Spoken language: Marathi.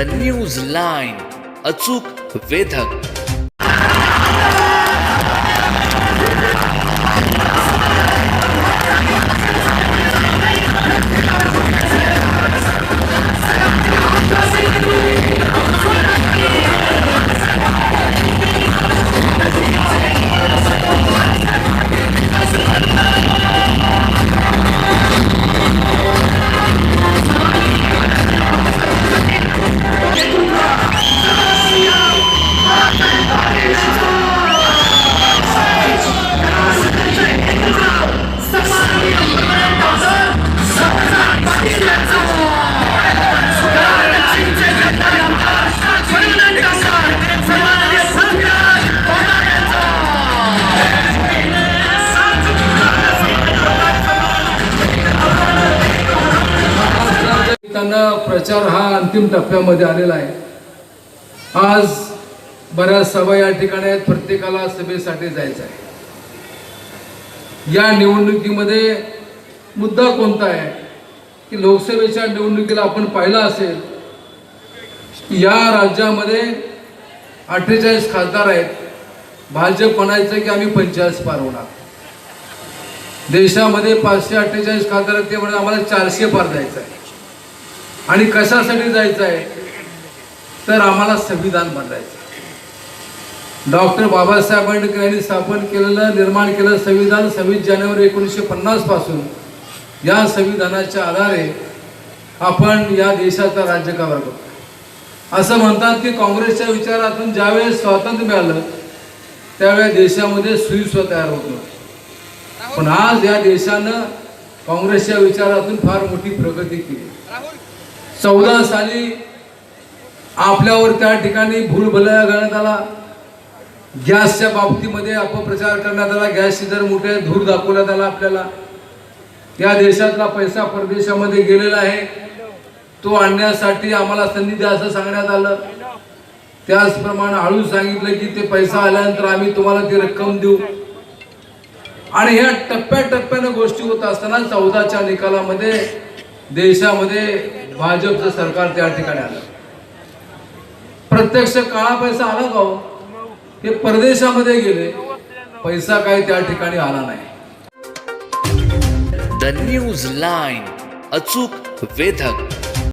द न्यूज लाईन अचूक वेधक त्यांना प्रचार हा अंतिम टप्प्यामध्ये आलेला आहे. आज बऱ्याच सभा या ठिकाणी आहेत प्रत्येकाला सभेसाठी जायचं आहे. या निवडणुकीमध्ये मुद्दा कोणता आहे? की लोकसभेच्या निवडणुकीला आपण पाहिलं असेल की या राज्यामध्ये अठ्ठेचाळीस खासदार आहेत. भाजप म्हणायचं की आम्ही पंचेचाळीस पार होणार. देशामध्ये पाचशे अठ्ठेचाळीस खासदार आहेत ते म्हणजे आम्हाला चारशे पार जायचं आहे. आणि कशासाठी जायचं आहे तर आम्हाला संविधान बनवायचं डॉक्टर बाबासाहेब आंबेडकर यांनी स्थापन केलेलं निर्माण केलेलं संविधान सव्वीस जानेवारी एकोणीसशे पन्नासपासून या संविधानाच्या आधारे आपण या देशाचा राज्यकारभार करतो असं म्हणतात की काँग्रेसच्या विचारातून ज्यावेळेस स्वातंत्र्य मिळालं त्यावेळेस देशामध्ये सुईस्व तयार होत नव्हतं. पण आज या देशानं काँग्रेसच्या विचारातून फार मोठी प्रगती केली. चौदा साली आपल्यावर त्या ठिकाणी भूलभुलया करण्यात आला. गॅसच्या बाबतीमध्ये अपप्रचार करण्यात आला. गॅसचे दर मोठे धूर दाखवण्यात आला आपल्याला. या देशातला पैसा परदेशामध्ये गेलेला आहे. तो आणण्यासाठी आम्हाला संधी द्या असं सांगण्यात आलं. त्याचप्रमाणे हळू सांगितलं की ते पैसा आल्यानंतर आम्ही तुम्हाला ती रक्कम देऊ. आणि ह्या टप्प्याटप्प्यानं गोष्टी होत असताना चौदाच्या निकालामध्ये देशामध्ये भाजपचं सरकार त्या ठिकाणी आलं. प्रत्यक्ष काळा पैसा आला का हो? हे परदेशामध्ये गेले. पैसा काही त्या ठिकाणी आला नाही. द न्यूज लाईन अचूक वेधक.